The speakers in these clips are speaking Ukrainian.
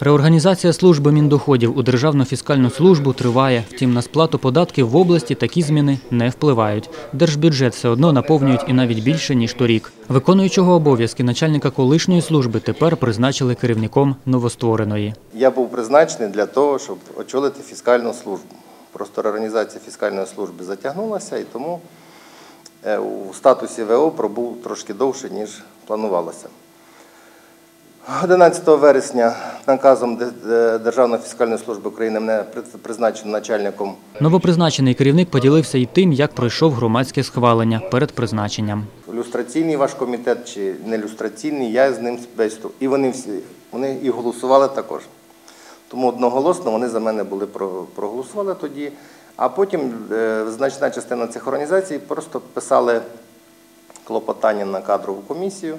Реорганізація служби міндоходів у Державну фіскальну службу триває. Втім, на сплату податків в області такі зміни не впливають. Держбюджет все одно наповнюють і навіть більше, ніж торік. Виконуючого обов'язки начальника колишньої служби тепер призначили керівником новоствореної. Я був призначений для того, щоб очолити фіскальну службу. Просто реорганізація фіскальної служби затягнулася і тому е, у статусі ВО пробув трошки довше, ніж планувалося. 11 вересня наказом Де- Де- Державної фіскальної служби України мене призначено начальником Новопризначений керівник поділився і тим, як пройшов громадське схвалення перед призначенням. люстраційний ваш комітет чи не люстраційний, я з ним співбесіду. І вони всі вони і голосували також. Тому одноголосно вони за мене були про- проголосували тоді. А потім е, значна частина цих організацій просто писали клопотання на кадрову комісію,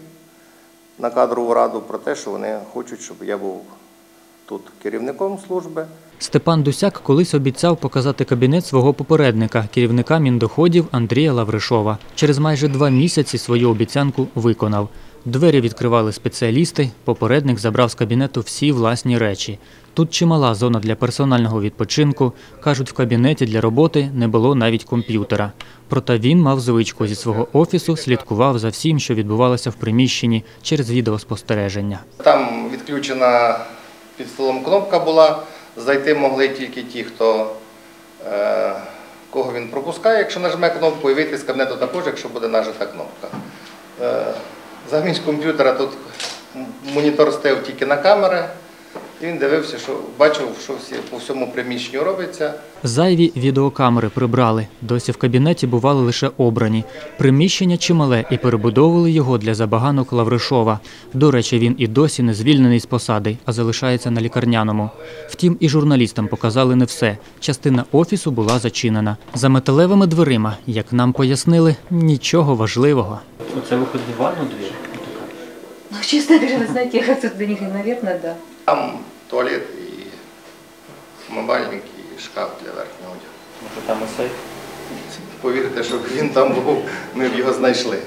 на кадрову раду про те, що вони хочуть, щоб я був тут керівником служби. Степан Дусяк колись обіцяв показати кабінет свого попередника, керівника міндоходів Андрія Лавришова. Через майже два місяці свою обіцянку виконав. Двері відкривали спеціалісти, попередник забрав з кабінету всі власні речі. Тут чимала зона для персонального відпочинку. Кажуть, в кабінеті для роботи не було навіть комп'ютера. Проте він мав звичку зі свого офісу, слідкував за всім, що відбувалося в приміщенні через відеоспостереження. Там відключена під столом кнопка була. Зайти могли тільки ті, хто е, кого він пропускає, якщо нажме кнопку, і вийти з кабінету також, якщо буде нажита кнопка. Замість комп'ютера тут монітор стояв тільки на камери. І він дивився, що бачив, що всі по всьому приміщенню робиться. Зайві відеокамери прибрали. Досі в кабінеті бували лише обрані. Приміщення чимале і перебудовували його для забаганок Лавришова. До речі, він і досі не звільнений з посади, а залишається на лікарняному. Втім, і журналістам показали не все. Частина офісу була зачинена. За металевими дверима, як нам пояснили, нічого важливого. Оце виходить в ванну двір? Ну, честно говоря, знаете, я как-то до них, наверное, да. Там туалет і мобільник, і шкаф для верхнього одягу. Може там і сейф? Повірте, що він там був, ми б його знайшли.